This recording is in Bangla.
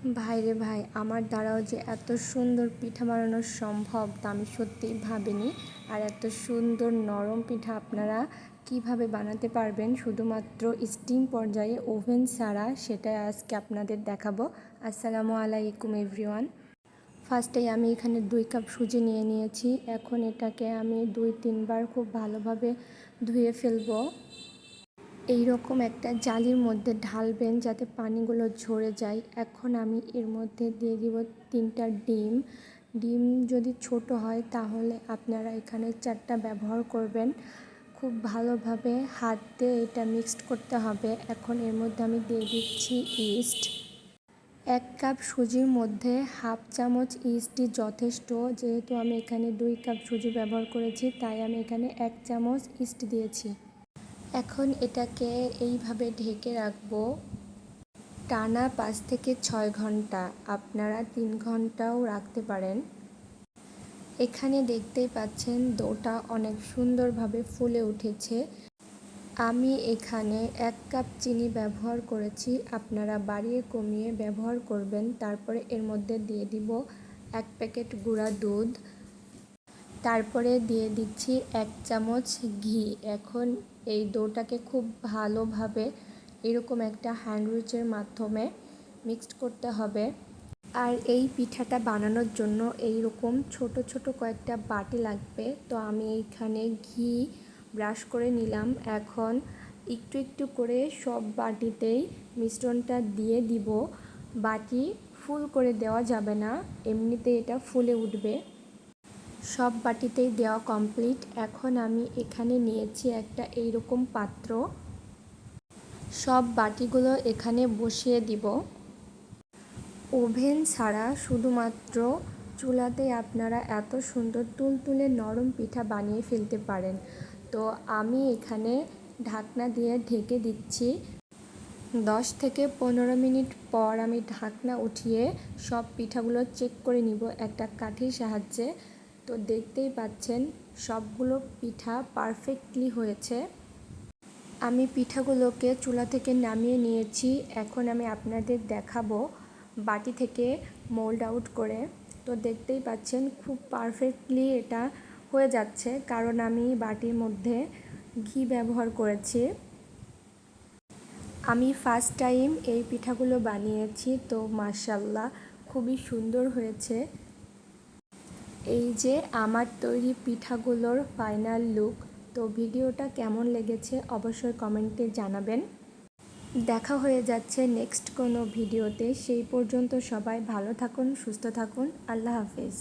ভাইরে ভাই, আমার দ্বারাও যে এত সুন্দর পিঠা বানানো সম্ভব তা আমি সত্যিই ভাবিনি। আর এত সুন্দর নরম পিঠা আপনারা কীভাবে বানাতে পারবেন? শুধুমাত্র স্টিম পর্যায়ে ওভেন ছাড়া সেটাই আজকে আপনাদের দেখাবো। আসসালামু আলাইকুম এভরিওয়ান ফার্স্টেই আমি এখানে দুই কাপ সুজি নিয়ে নিয়েছি। এখন এটাকে আমি দুই তিনবার খুব ভালোভাবে ধুয়ে ফেলব। এই রকম একটা জালির মধ্যে ঢালবেন যাতে পানিগুলো ঝরে যায়। এখন আমি এর মধ্যে দিয়ে দিব তিনটা ডিম। ডিম যদি ছোট হয় তাহলে আপনারা এখানে চারটা ব্যবহার করবেন। খুব ভালোভাবে হাত দিয়ে এটা মিক্সড করতে হবে। এখন এর মধ্যে আমি দিয়ে দিচ্ছি ইস্ট এক কাপ সুজির মধ্যে হাফ চামচ ইস্টই যথেষ্ট। যেহেতু আমি এখানে দুই কাপ সুজি ব্যবহার করেছি, তাই আমি এখানে এক চামচ ইস্ট দিয়েছি। এখন এটাকে এইভাবে ঢেকে রাখব। টানা পাঁচ থেকে ছয় ঘণ্টা, আপনারা তিন ঘন্টাও রাখতে পারেন। এখানে দেখতেই পাচ্ছেন দোটা অনেক সুন্দরভাবে ফুলে উঠেছে। আমি এখানে এক কাপ চিনি ব্যবহার করেছি, আপনারা বাড়িয়ে কমিয়ে ব্যবহার করবেন, তারপরে এর মধ্যে দিয়ে দিব এক প্যাকেট গুঁড়া দুধ। তারপরে দিয়ে দিচ্ছি এক চামচ ঘি। এখন এই ডোটাকে খুব ভালোভাবে এরকম একটা হ্যান্ডউইচের মাধ্যমে মিক্সড করতে হবে। আর এই পিঠাটা বানানোর জন্য এই রকম ছোট ছোট কয়েকটা বাটি লাগবে। তো আমি এইখানে ঘি ব্রাশ করে নিলাম। এখন একটু একটু করে সব বাটিতেই মিশ্রণটা দিয়ে দিব। বাটি ফুল করে দেওয়া যাবে না। এমনিতে এটা ফুলে উঠবে। সব বাটিতেই দেওয়া কমপ্লিট এখন আমি এখানে নিয়েছি একটা এইরকম পাত্র। সব বাটিগুলো এখানে বসিয়ে দিব। ওভেন ছাড়া শুধুমাত্র চুলাতে আপনারা এত সুন্দর তুলতুলে নরম পিঠা বানিয়ে ফেলতে পারেন। তো আমি এখানে ঢাকনা দিয়ে ঢেকে দিচ্ছি। দশ থেকে পনেরো মিনিট পর আমি ঢাকনা উঠিয়ে সব পিঠাগুলো চেক করে নিব একটা কাঠির সাহায্যে। তো দেখতেই পাচ্ছেন, সবগুলো পিঠা পারফেক্টলি হয়েছে। আমি পিঠাগুলোকে চুলা থেকে নামিয়ে নিয়েছি। এখন আমি আপনাদের দেখাবো বাটি থেকে মোল্ড আউট করে। তো দেখতেই পাচ্ছেন, খুব পারফেক্টলি এটা হয়ে যাচ্ছে, কারণ আমি বাটির মধ্যে ঘি ব্যবহার করেছি। আমি ফার্স্ট টাইম এই পিঠাগুলো বানিয়েছি, তো মার্শাল্লাহ খুবই সুন্দর হয়েছে। এই যে আমার তৈরি পিঠাগুলোর ফাইনাল লুক তো ভিডিওটা কেমন লেগেছে অবশ্যই কমেন্টে জানাবেন। দেখা হয়ে যাচ্ছে নেক্সট কোনো ভিডিওতে, সেই পর্যন্ত সবাই ভালো থাকুন, সুস্থ থাকুন, আল্লাহ হাফেজ।